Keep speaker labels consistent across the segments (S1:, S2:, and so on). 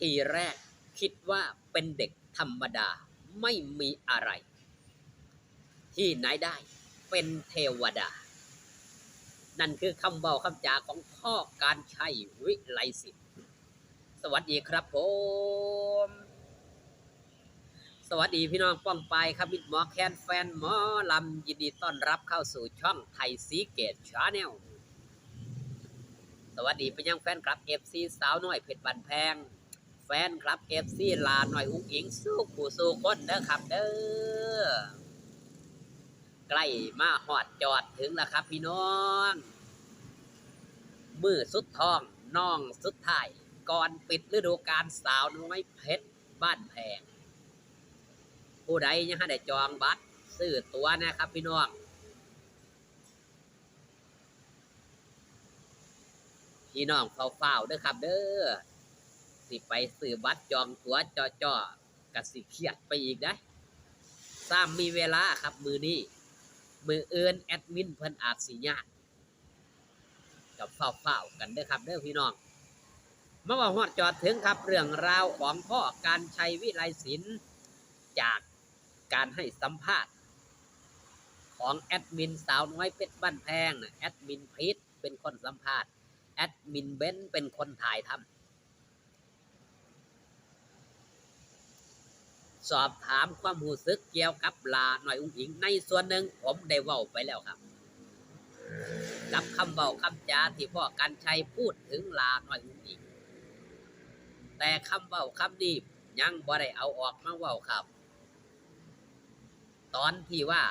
S1: ทีแรกคิดว่าเป็นเด็กธรรมดาไม่มีอะไร ที่ไหนได้เป็นเทวดา นั่นคือคำเบาคำจาของพ่อการชัยวิไลศิลป์สวัสดีครับผมสวัสดีพี่น้องป้องไปครับมิดหมอแคนแฟนหมอลำยินดีต้อนรับเข้าสู่ช่องไทยสีเกตชาแนลสวัสดีไปยังแฟนคลับเอฟซีสาวน้อยเพชรบันแพง แฟนคลับเอฟซีลาหน่อยอุ้งอิงสู้ผู้สู้คนเด้อครับ เด้อใกล้มาหอดจอดถึงแล้วครับ พี่น้องมือสุดทองน้องสุดท้าย ก่อนปิดฤดูกาลสาวน้อยเพชรบ้านแพง ผู้ใดยังได้จองบัตรซื้อตัวนะครับ พี่น้องพี่น้องเฝ้าๆเด้อครับ เด้อ สิไปซื้อบัตรจองตั๋วจ่อๆกสิเครียดไปอีกได้ซ้ำมีเวลาครับมือนี้ มือเอินแอดมินเพิ่นอาจสิยากกับเฝ้าๆกันเด้อครับเด้อพี่น้องเมาว่าฮอดจอดถึงครับเรื่องราวของพ่อการชัยวิไลศิลป์จากการให้สัมภาษณ์ ของแอดมินสาวน้อยเพชรบ้านแพงนะแอดมินพีทเป็นคนสัมภาษณ์แอดมินเบนเป็นคนถ่ายทำ สอบถามความรู้สึกเกี่ยวกับลาหน่อยอุ้งอิง ในส่วนหนึ่งผมได้เว้าไปแล้วครับ กับคำเว้าคำจาที่พ่อกันชัยพูดถึงลาหน่อยอุ้งอิง แต่คำเว้าคำนี้ยังบ่ได้เอาออกมาเว้าครับ ตอนที่ว่า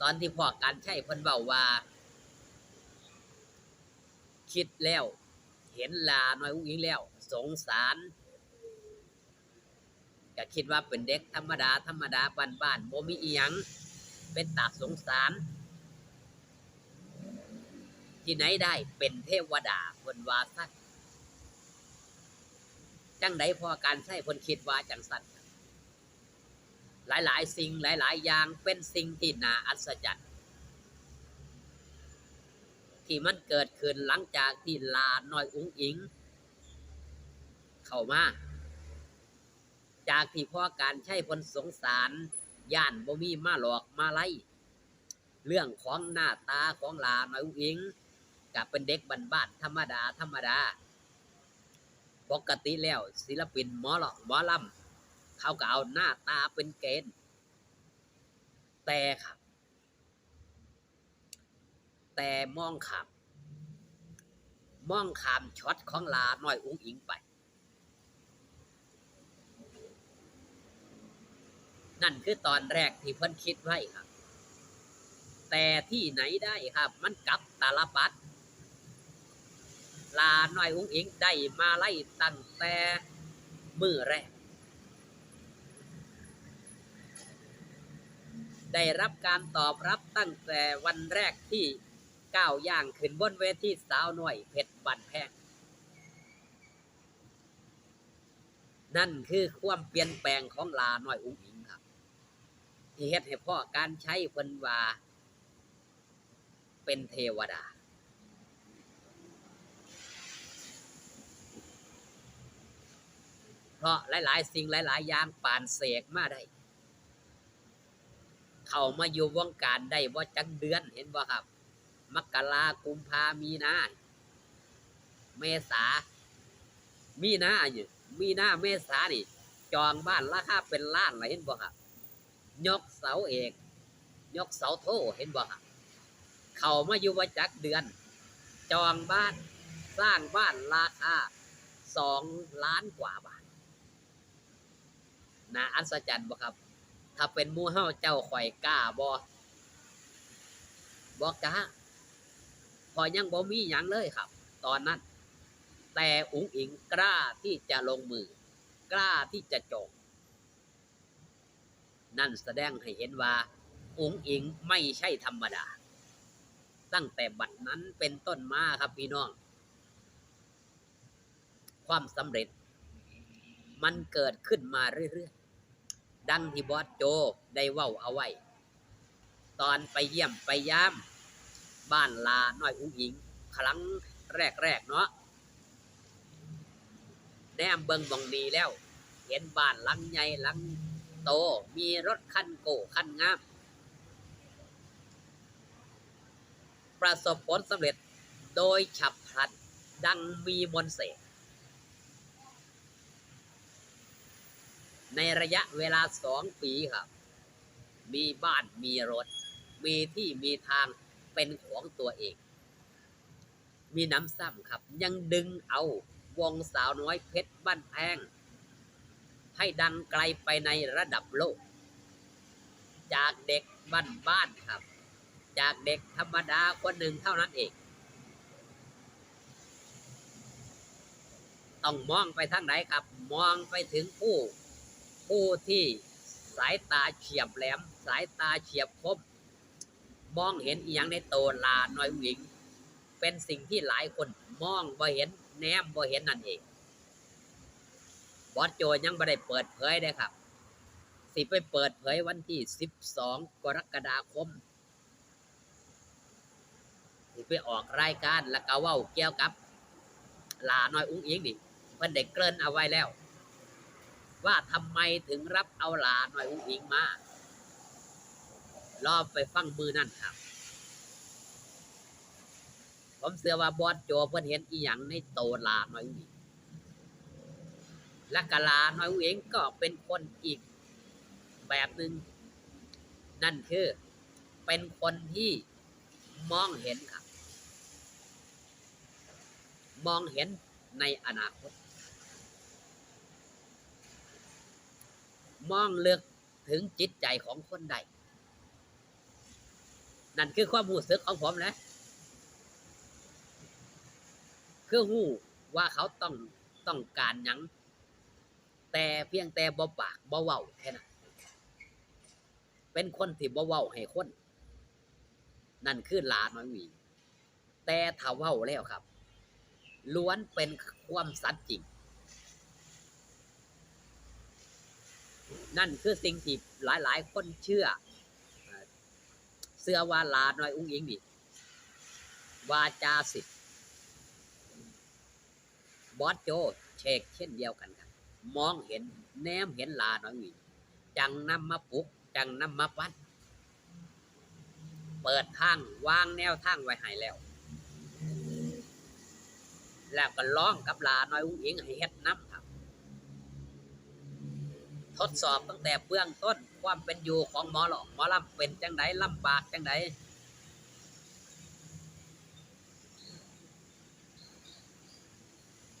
S1: ตอนที่พ่อการช้เพิ่นเว้าว่า คิดแล้ว เห็นลาหน้อยอุ้งอิงแล้ว สงสาร ก็คิดว่าเป็นเด็กธรรมดา ธรรมดาบ้านบ้านๆบ่มีอีหยังเป็นตาสงสาร ที่ไหนได้เป็นเทวดาเพิ่นวาซั่นจังไดพอการใช้เพิ่นคิดว่าจังซั่นหลาย ๆ สิ่งหลาย ๆ อย่างเป็นสิ่งที่น่าอัศจรรย์ที่มันเกิดขึ้นหลังจากที่ลาน้อยอุ้งอิง เข้ามา จากที่พ่อการใช้พลสงสาร ย่านบ่มีมาหลอกมาไล่เรื่องของหน้าตาของลาน้อยอุ้งอิงกับเป็นเด็กบันบ้านธรรมดา ธรรมดา ปกติแล้วศิลปินหมอหลอกหมอลำเขาก็เอาหน้าตาเป็นเกณฑ์ แต่ครับ แต่มองขามมองขามช็อตของลาน้อยอุ้งอิงไป นั่นคือตอนแรกที่เพิ่นคิดไว้ครับ แต่ที่ไหนได้ครับ มันกลับตาลปัด ลาหน้อยอุ้งอิงได้มาไล่ตั้งแต่มือแรก ได้รับการตอบรับตั้งแต่วันแรกที่ก้าวย่างขึ้นบนเวทีสาวหน้อยเพชรบันแพงนั่นคือความเปลี่ยนแปลงของลาหน้อยอุ้งอิง ที่เฮ็ดให้พ่อการใช้เพิ่นว่าเป็นเทวดา เพราะหลาย ๆ สิ่งหลาย ๆ อย่างปานเสกมาได้ เข้ามาอยู่วงการได้บ่าจักเดือนเห็นบ่ครับ มกรากุมภามีนาเมษา มีนาอยู่มีนาเมษานี่ จองบ้านราคาเป็นล้านเลยเห็นบ่ครับ ยกเสาเอก ยกเสาโทเห็นบ่ครับเขามาอยู่บ่จักเดือน จองบ้านสร้างบ้านราคาสองล้านกว่าบาทน่าอัศจรรย์บ่ครับ ถ้าเป็นมู่เฮาเจ้าข่อยกล้าบ่บ่กล้าพอยังบ่มีหยังเลยครับ ตอนนั้น แต่อุ๋งอิงกล้าที่จะลงมือ กล้าที่จะจง นั่นแสดงให้เห็นว่าอุ๋งอิงไม่ใช่ธรรมดา ตั้งแต่บัดนั้นเป็นต้นมาครับพี่น้อง ความสำเร็จ มันเกิดขึ้นมาเรื่อยๆ ดังที่บอสโจได้เว้าเอาไว้ ตอนไปเยี่ยมไปยาม บ้านลาน้อยอุ้งอิง ครั้งแรกๆเนาะแนมเบิงบองดีแล้ว เห็นบ้านหลังใหญ่หลัง โต มีรถคันโกคันงาม ประสบผลสำเร็จโดยฉับพลันดังมีมนเสกในระยะเวลาสองปีครับ มีบ้านมีรถ มีที่มีทางเป็นของตัวเอง มีน้ำซ้ำครับ ยังดึงเอาวงสาวน้อยเพชรบ้านแพง ให้ดังไกลไปในระดับโลก จากเด็กบ้านบ้านๆครับ จากเด็กธรรมดาคนหนึ่งเท่านั้นเอง ต้องมองไปทางไหนครับ มองไปถึงผู้ ผู้ที่สายตาเฉียบแหลม สายตาเฉียบคมมองเห็นอีหยังในโตลาน้อยหญิง เป็นสิ่งที่หลายคนมองบ่เห็นแนมบ่เห็นนั่นเอง บอสโจยังไม่ได้เปิดเผยเลยครับ สิไปเปิดเผยวันที่12กรกฎาคมสิไปออกรายการแล้วก็เว้าเกี่ยวกับลาน้อยอุ้งอิงนี่เพิ่นได้เกริ่นเอาไว้แล้ว ว่าทำไมถึงรับเอาลาน้อยอุ้งอิงมารอบไปฟังมือนั่นครับ ผมเชื่อว่าบอสโจเพิ่นเห็นอีหยังในโตลาน้อยอุ้งอิง และกะลาน้อยอุ้งอิงก็เป็นคนอีกแบบหนึ่งนั่นคือเป็นคนที่มองเห็นครับ มองเห็นในอนาคต มองเลือกถึงจิตใจของคนใด นั่นคือความรู้สึกของผมนะ คือหูว่าเขาต้องต้องการยัง แต่เพียงแต่บ่ปากบ่เว้าแค่นั้นเป็นคนที่บ่เว้าให้คน นั่นคือลาน้อยวี แต่ถ้าเว้าแล้วครับ ล้วนเป็นความสัตย์จริง นั่นคือสิ่งที่หลายๆ คนเชื่อเอ่อเชื่อว่าลาน้อยอุ้งอิงนี่วาจาสิทธิ์บอสโจเชกเช่นเดียวกันครับ มองเห็นแนมเห็นลาน้อยอุ้งอิงจังนำมาปลุก จังนำมาปั้นเปิดทางวางแนวทางไว้ให้แล้ว แล้วก็ร้องกับลาน้อยอุ้งอิงให้เฮ็ดน้ำครับ ทดสอบตั้งแต่เบื้องต้นความเป็นอยู่ของหมอหลอกหมอลำเป็นจังไดลำบากจังได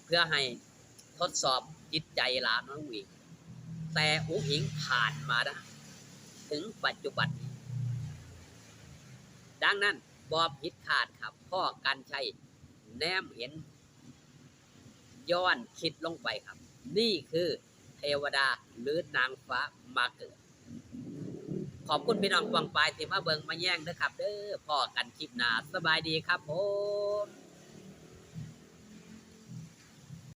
S1: เพื่อให้ทดสอบ จิตใจหลานน้องหญิง แต่อุ้งอิงผ่านมาได้ถึงปัจจุบัน ดังนั้นบอบผิดขาดครับพ่อกันชัยแนมเห็น ย้อนคิดลงไปครับ นี่คือเทวดาหรือนางฟ้ามาเกิด ขอบคุณพี่น้องกวางปลายที่มาเบิงมาแย่งนะครับ เด้อพ่อกันคลิปหนาสบายดีครับผม